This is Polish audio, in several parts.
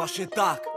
Właśnie tak.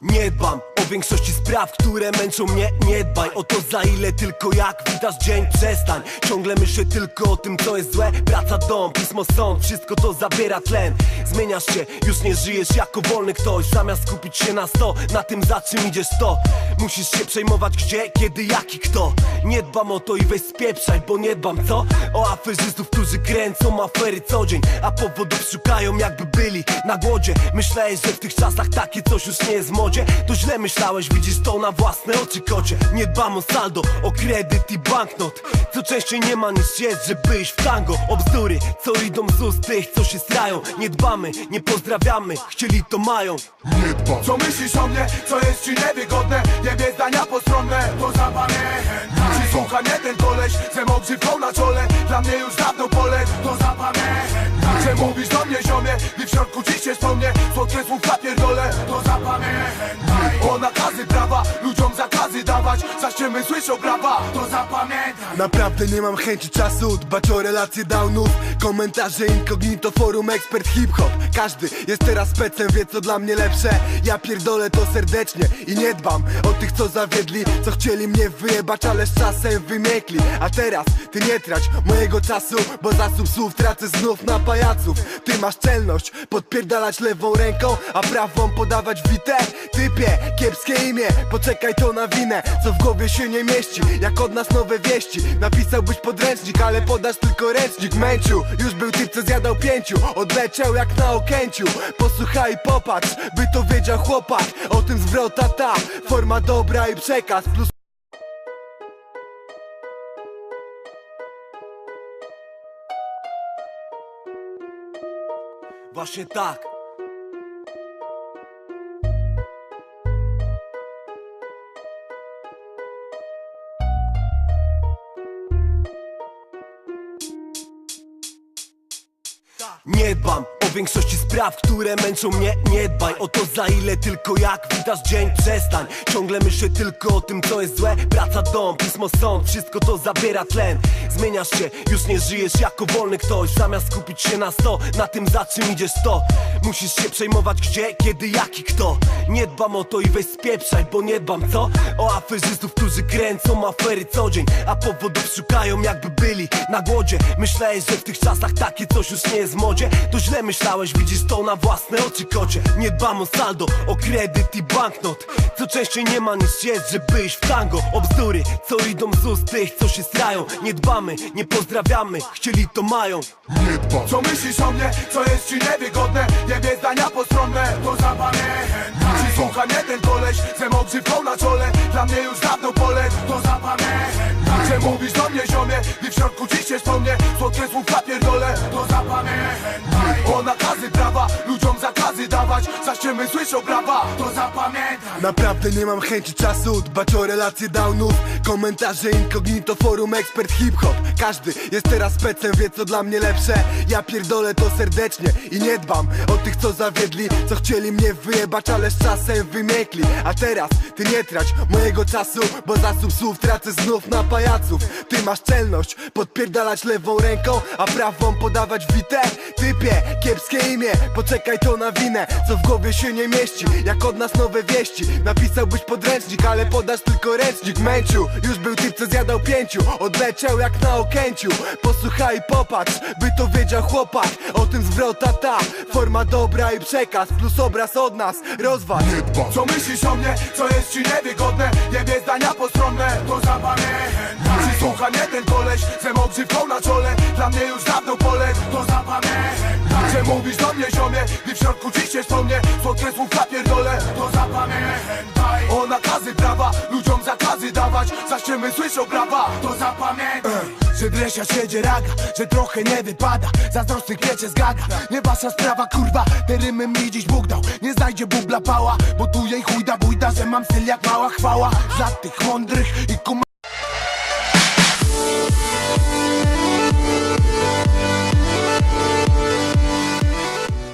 Nie dbam o większości spraw, które męczą mnie. Nie dbaj o to za ile, tylko jak witasz dzień. Przestań, ciągle myślę tylko o tym co jest złe. Praca, dom, pismo, sąd, wszystko to zabiera tlen. Zmieniasz się, już nie żyjesz jako wolny ktoś. Zamiast skupić się na sto, na tym za czym idziesz to Musisz się przejmować gdzie, kiedy, jak i kto. Nie dbam o to i weź spieprzaj, bo nie dbam co? O aferzystów, którzy kręcą afery co dzień A powodów szukają jakby byli na głodzie. Myślałeś, że w tych czasach takie coś już nie jest modzie To źle myślałeś, widzisz to na własne oczy kocie. Nie dbam o saldo, o kredyt i banknot. Co częściej nie ma niż jest, żeby iść w tango. O bzdury, co idą z ust tych, co się strają. Nie dbamy, nie pozdrawiamy, chcieli to mają. Nie dbam. Co myślisz o mnie, co jest ci niewygodne? Nie wie zdania postronne, to zapamiętaj. Czy słucha mnie ten koleś, ze mą na czole. Dla mnie już dawno poległ, to zapamiętaj. Że mówisz do mnie ziomie, gdy w środku ci się wspomnie Słodkie słówka pierdolę, zakazy dawać Zaś cię my słyszą brawa, to zapamiętaj. Naprawdę nie mam chęci czasu dbać o relacje downów. Komentarze incognito, forum, ekspert hip-hop. Każdy jest teraz specem, wie co dla mnie lepsze. Ja pierdolę to serdecznie i nie dbam O tych co zawiedli, co chcieli mnie wyjebać Ale z czasem wymiekli. A teraz ty nie trać mojego czasu Bo zasób słów tracę znów na pajaców. Ty masz celność podpierdalać lewą ręką A prawą podawać witę Typie, kiepskie imię, poczekaj to na winę Co w głowie się nie mieści, jak od nas nowe wieści. Napisałbyś podręcznik, ale podasz tylko ręcznik. Męciu, już był typ co zjadał pięciu. Odleciał jak na okęciu. Posłuchaj popatrz, by to wiedział chłopak. O tym zwrota ta, forma dobra i przekaz. Plus Właśnie tak. Nie dbam. o większości spraw, które męczą mnie Nie dbaj o to za ile, tylko jak witasz dzień Przestań, ciągle myślę tylko o tym co jest złe. Praca, dom, pismo, sąd, wszystko to zabiera tlen. Zmieniasz się, już nie żyjesz jako wolny ktoś. Zamiast skupić się na sto, na tym za czym idziesz to Musisz się przejmować gdzie, kiedy, jak i kto. Nie dbam o to i weź spieprzaj, bo nie dbam co? O aferzystów, którzy kręcą afery co dzień A powodów szukają jakby byli na głodzie. Myślałeś, że w tych czasach takie coś już nie jest w modzie? To źle myślałeś, widzisz to na własne oczy kocie. Nie dbam o saldo, o kredyt i banknot. Co częściej nie ma niż jest, żeby iść w tango. O bzdury, co idą z ust tych, co się strają. Nie dbamy, nie pozdrawiamy, chcieli to mają. Nie dbam. Co myślisz o mnie, co jest ci niewygodne? Nie wie zdania postronne, to zapamiętaj. Czy słucha mnie ten koleś, ze grzywką na czole? Dla mnie już dawno poległ, to zapamiętaj. Że mówisz do mnie ziomie, gdy w środku ci się wspomnie Naprawdę nie mam chęci czasu dbać o relacje downów. Komentarze incognito, forum, ekspert hip-hop. Każdy jest teraz specem, wie co dla mnie lepsze. Ja pierdolę to serdecznie i nie dbam O tych co zawiedli, co chcieli mnie wyjebać Ale z czasem wymiekli. A teraz ty nie trać mojego czasu Bo zasób słów tracę znów na pajaców. Ty masz celność podpierdalać lewą ręką A prawą podawać witę Typie, kiepskie imię, poczekaj to na winę Co w głowie się nie mieści, jak od nas nowe wieści Napisałbyś podręcznik, ale podasz tylko ręcznik. Męciu, już był typ co zjadał pięciu. Odleciał jak na okęciu. Posłuchaj popatrz, by to wiedział chłopak. O tym zwrota ta, forma dobra i przekaz Plus obraz od nas, rozwal. Co myślisz o mnie, co jest ci niewygodne? Nie wie zdania postronne, to zapamiętaj. Czy słucha mnie ten koleś, ze mą grzywką na czole. Dla mnie już dawno poległ, to zapamiętaj Że mówisz do mnie ziomie, gdy w środku ci się wspomnie Słodkie słówka pierdolę, to zapamiętaj. O nakazy prawa, ludziom zakazy dawać. Cię my słyszą brawa, to zapamiętaj. Że dresia siedzie raga, że trochę nie wypada. Zazdrosnych wiecie zgaga, nie wasza sprawa kurwa Te rymy mi dziś Bóg dał, nie znajdzie bubla pała Bo tu jej chujda bujda, że mam styl jak mała chwała. Dla tych mądrych i kum